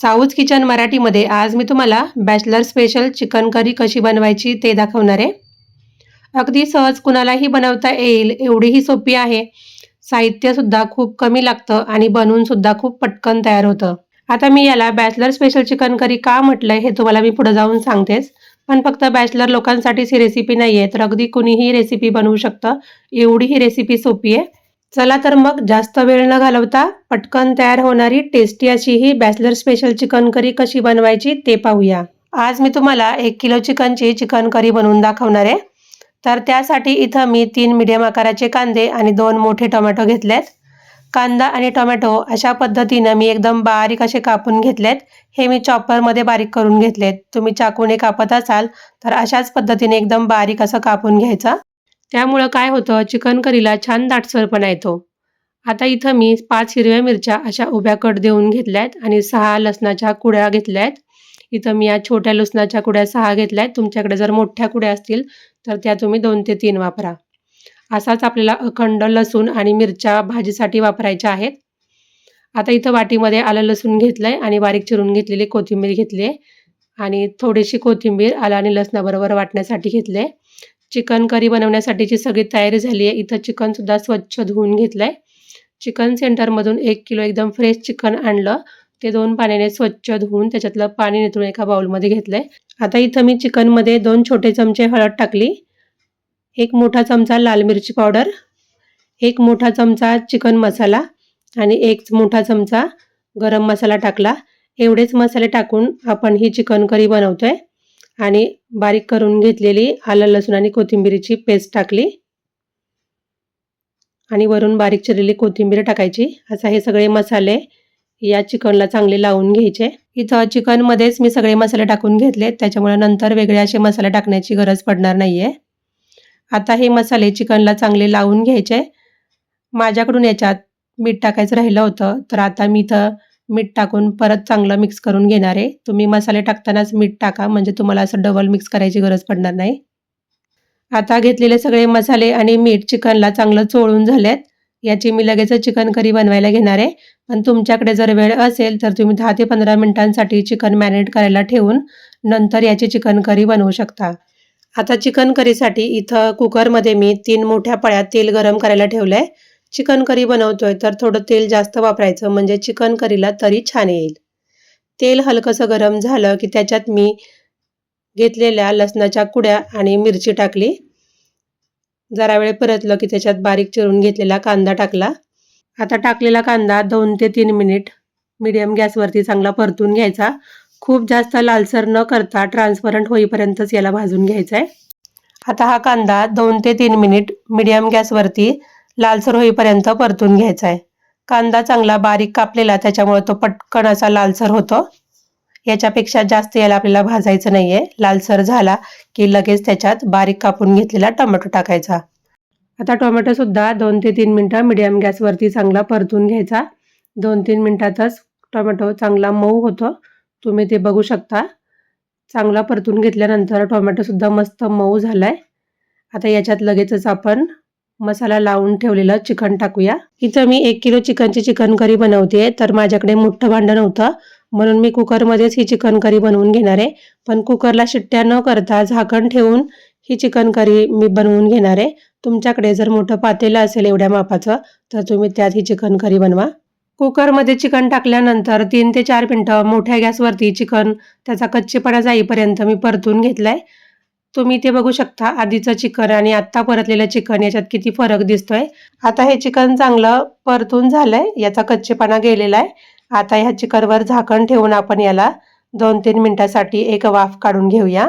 South kitchen मराठीमध्ये आज मी तुम्हाला बॅचलर स्पेशल चिकन करी कशी बनवायची ते दाखवणार आहे. अगदी सहज कुणालाही बनवता येईल एवढी ही सोपी आहे. साहित्यसुद्धा खूप कमी लागतं आणि बनवूनसुद्धा खूप पटकन तयार होतं. आता मी याला बॅचलर स्पेशल चिकन करी का म्हटलंय हे तुम्हाला मी पुढे जाऊन सांगतेच. पण फक्त बॅचलर लोकांसाठीच ही रेसिपी नाही आहे तर अगदी कुणीही रेसिपी बनवू शकतं. एवढी ही रेसिपी सोपी आहे. चला तर मग जास्त वेळ न घालवता पटकन तयार होणारी टेस्टी अशी ही बॅचलर स्पेशल चिकन करी कशी बनवायची ते पाहूया. आज मी तुम्हाला एक किलो चिकनची चिकन करी बनवून दाखवणार आहे. तर त्यासाठी इथं मी तीन मिडियम आकाराचे कांदे आणि दोन मोठे टोमॅटो घेतलेत. कांदा आणि टोमॅटो अशा पद्धतीनं मी एकदम बारीक असे कापून घेतलेत. हे मी चॉपरमध्ये बारीक करून घेतलेत. तुम्ही चाकूने कापत असाल तर अशाच पद्धतीने एकदम बारीक असं कापून घ्यायचं. त्यामुळं काय होतं? चिकन करीला छान दाटसरपणा येतो. आता इथं मी पाच हिरव्या मिरच्या अशा उभ्या कट देऊन घेतल्या आहेत आणि सहा लसणाच्या कुड्या घेतल्या आहेत इथं मी या छोट्या लसणाच्या कुड्या सहा घेतल्या आहेत तुमच्याकडे जर मोठ्या कुड्या असतील तर त्या तुम्ही दोन ते तीन वापरा. असाच आपल्याला अखंड लसूण आणि मिरच्या भाजीसाठी वापरायच्या आहेत. आता इथं वाटीमध्ये आलं लसूण घेतलं आहे आणि बारीक चिरून घेतलेली कोथिंबीर घेतली आहे आणि थोडीशी कोथिंबीर आलं आणि लसणाबरोबर वाटण्यासाठी घेतले चिकन करी बनवण्यासाठीची सगळी तयारी झाली आहे. इथं चिकनसुद्धा स्वच्छ धुवून घेतलं आहे चिकन सेंटरमधून एक किलो एकदम फ्रेश चिकन आणलं. ते दोन पाण्याने स्वच्छ धुवून त्याच्यातलं पाणी निथळून एका बाउलमध्ये घेतलं आहे आता इथं मी चिकनमध्ये दोन छोटे चमचे हळद टाकली. एक मोठा चमचा लाल मिरची पावडर एक मोठा चमचा चिकन मसाला. आणि एक मोठा चमचा गरम मसाला टाकला. एवढेच मसाले टाकून आपण ही चिकन करी बनवतो आहे आणि बारीक करून घेतलेली आलं लसूण आणि कोथिंबीरीची पेस्ट टाकली. आणि वरून बारीक चिरलेली कोथिंबीर टाकायची. असा हे सगळे मसाले या चिकनला चांगले लावून घ्यायचे. इथं चिकनमध्येच मी सगळे मसाले टाकून घेतले. त्याच्यामुळे नंतर वेगळे असे मसाले टाकण्याची गरज पडणार नाहीये. आता हे मसाले चिकनला चांगले लावून घ्यायचे. माझ्याकडून याच्यात मीठ टाकायचं राहिलं होतं. तर आता मी इथं मीठ टाकून परत चांगलं मिक्स करून घेणार आहे. तुम्ही मसाले टाकतानाच मीठ टाका म्हणजे तुम्हाला असं डबल मिक्स करायची गरज पडणार नाही. आता घेतलेले सगळे मसाले आणि मीठ चिकनला चांगलं चोळून झालेत. याची मी लगेच चिकन करी बनवायला घेणार आहे. पण तुमच्याकडे जर वेळ असेल तर तुम्ही दहा ते पंधरा मिनिटांसाठी चिकन मॅरिनेट करायला ठेवून नंतर याची चिकन करी बनवू शकता. आता चिकन करीसाठी इथं कुकरमध्ये मी तीन मोठ्या पळ्यात तेल गरम करायला ठेवलं आहे चिकन करी बनवतोय तर थोडं तेल जास्त वापरायचं म्हणजे चिकन करीला तरी छान येईल. तेल हलकंसं गरम झालं की त्याच्यात मी घेतलेल्या लसणाच्या कुड्या आणि मिरची टाकली. जरा वेळ परतलं की त्याच्यात बारीक चिरून घेतलेला कांदा टाकला. आता टाकलेला कांदा दोन ते तीन मिनिट मीडियम गॅसवरती चांगला परतून घ्यायचा. खूप जास्त लालसर न करता ट्रान्सपरंट होईपर्यंतच याला भाजून घ्यायचा आहे आता हा कांदा दोन ते तीन मिनिट मीडियम गॅसवरती लालसर होईपर्यंत परतून घ्यायचा आहे कांदा चांगला बारीक कापलेला त्याच्यामुळे तो पटकन असा लालसर होतो. याच्यापेक्षा जास्त याला आपल्याला भाजायचं नाही आहे लालसर झाला की लगेच त्याच्यात बारीक कापून घेतलेला टोमॅटो टाकायचा. आता टोमॅटोसुद्धा दोन ते तीन मिनटं मिडियम गॅसवरती चांगला परतून घ्यायचा. दोन तीन मिनटातच टोमॅटो चांगला मऊ होतो. तुम्ही ते बघू शकता. चांगला परतून घेतल्यानंतर टोमॅटोसुद्धा मस्त मऊ झाला आहे आता याच्यात लगेचच आपण मसाला लावून ठेवलेलं चिकन टाकूया. इथं मी एक किलो चिकनची चिकन करी बनवते तर माझ्याकडे मोठं भांडं नव्हतं म्हणून मी कुकरमध्येच ही चिकन करी बनवून घेणार आहे. पण कुकरला शिट्ट्या न करता झाकण ठेवून ही चिकन करी मी बनवून घेणार आहे. तुमच्याकडे जर मोठं पातेलं असेल एवढ्या मापाचं तर तुम्ही त्यात ही चिकन करी बनवा. कुकरमध्ये चिकन टाकल्यानंतर तीन ते चार मिनटं मोठ्या गॅसवरती चिकन त्याचा कच्चेपणा जाईपर्यंत मी परतून घेतलाय. तुम्ही ते बघू शकता आधीचं चिकन आणि आत्ता परतलेलं चिकन याच्यात किती फरक दिसतोय. आता हे चिकन चांगलं परतून झालंय याचा कच्चेपणा गेलेला आहे. आता ह्या चिकनवर झाकण ठेवून आपण याला दोन तीन मिनटासाठी एक वाफ काढून घेऊया.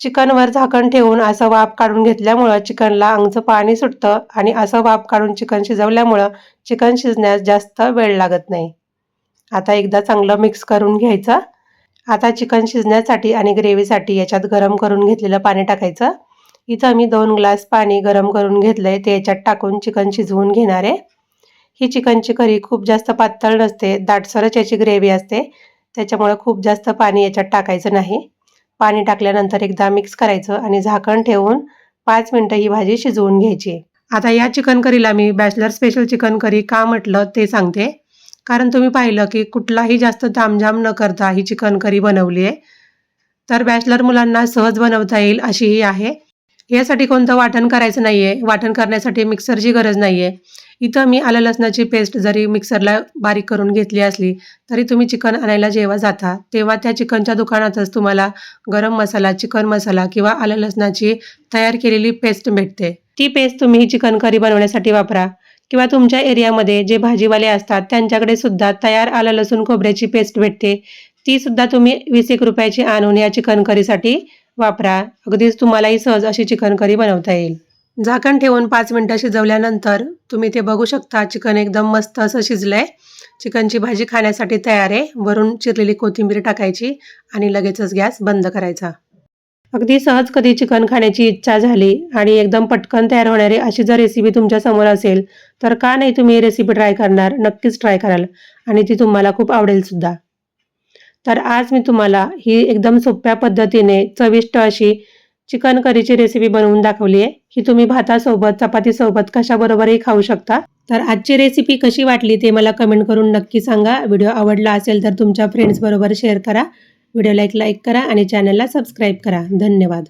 चिकनवर झाकण ठेवून असं वाफ काढून घेतल्यामुळं चिकनला अंगचं पाणी सुटतं आणि असं वाफ काढून चिकन शिजवल्यामुळं चिकन शिजण्यास जास्त वेळ लागत नाही. आता एकदा चांगलं मिक्स करून घ्यायचं. आता चिकन शिजण्यासाठी आणि ग्रेव्हीसाठी याच्यात गरम करून घेतलेलं पाणी टाकायचं. इथं मी दोन ग्लास पाणी गरम करून घेतलं आहे ते याच्यात टाकून चिकन शिजवून घेणार आहे. ही चिकनची करी खूप जास्त पातळ नसते दाटसरच याची ग्रेव्ही असते. त्याच्यामुळे खूप जास्त पाणी याच्यात टाकायचं नाही. पाणी टाकल्यानंतर एकदा मिक्स करायचं आणि झाकण ठेवून पाच मिनटं ही भाजी शिजवून घ्यायची. आता या चिकन करीला मी बॅचलर स्पेशल चिकन करी का म्हटलं ते सांगते. कारण तुम्ही पाहिलं की कुठलाही जास्त तामझाम न करता ही चिकन करी बनवली आहे. तर बॅचलर मुलांना सहज बनवता येईल अशी ही आहे. यासाठी कोणतं वाटण करायचं नाही आहे वाटण करण्यासाठी मिक्सरची गरज नाही आहे इथं मी आलं लसणाची पेस्ट जरी मिक्सरला बारीक करून घेतली असली तरी तुम्ही चिकन आणायला जेव्हा जाता तेव्हा त्या चिकनच्या दुकानातच तुम्हाला गरम मसाला चिकन मसाला किंवा आलं लसणाची तयार केलेली पेस्ट भेटते. ती पेस्ट तुम्ही चिकन करी बनवण्यासाठी वापरा. किंवा तुमच्या एरियामध्ये जे भाजीवाले असतात त्यांच्याकडे सुद्धा तयार आलं लसूण खोबऱ्याची पेस्ट भेटते. ती सुद्धा तुम्ही वीस एक रुपयाची आणून या चिकन करीसाठी वापरा. अगदीच तुम्हालाही सहज अशी चिकन करी बनवता येईल. झाकण ठेवून पाच मिनटं शिजवल्यानंतर तुम्ही ते बघू शकता चिकन एकदम मस्त असं शिजलं आहे चिकनची भाजी खाण्यासाठी तयार आहे. वरून चिरलेली कोथिंबीर टाकायची आणि लगेचच गॅस बंद करायचा. अगदी सहज कधी चिकन खाण्याची इच्छा झाली आणि एकदम पटकन तयार होणारी अशी जर रेसिपी तुमच्यासमोर असेल तर का नाही तुम्ही ही रेसिपी ट्राय करणार? नक्कीच ट्राय कराल आणि ती तुम्हाला खूप आवडेल सुद्धा. तर आज मी तुम्हाला ही एकदम सोप्या पद्धतीने चविष्ट अशी चिकन करीची रेसिपी बनवून दाखवली आहे ही तुम्ही भातासोबत चपातीसोबत कशाबरोबरही खाऊ शकता. तर आजची रेसिपी कशी वाटली ते मला कमेंट करून नक्की सांगा. व्हिडिओ आवडला असेल तर तुमच्या फ्रेंड्सबरोबर शेअर करा. व्हिडिओला एक लाईक करा आणि चॅनलला सबस्क्राईब करा. धन्यवाद.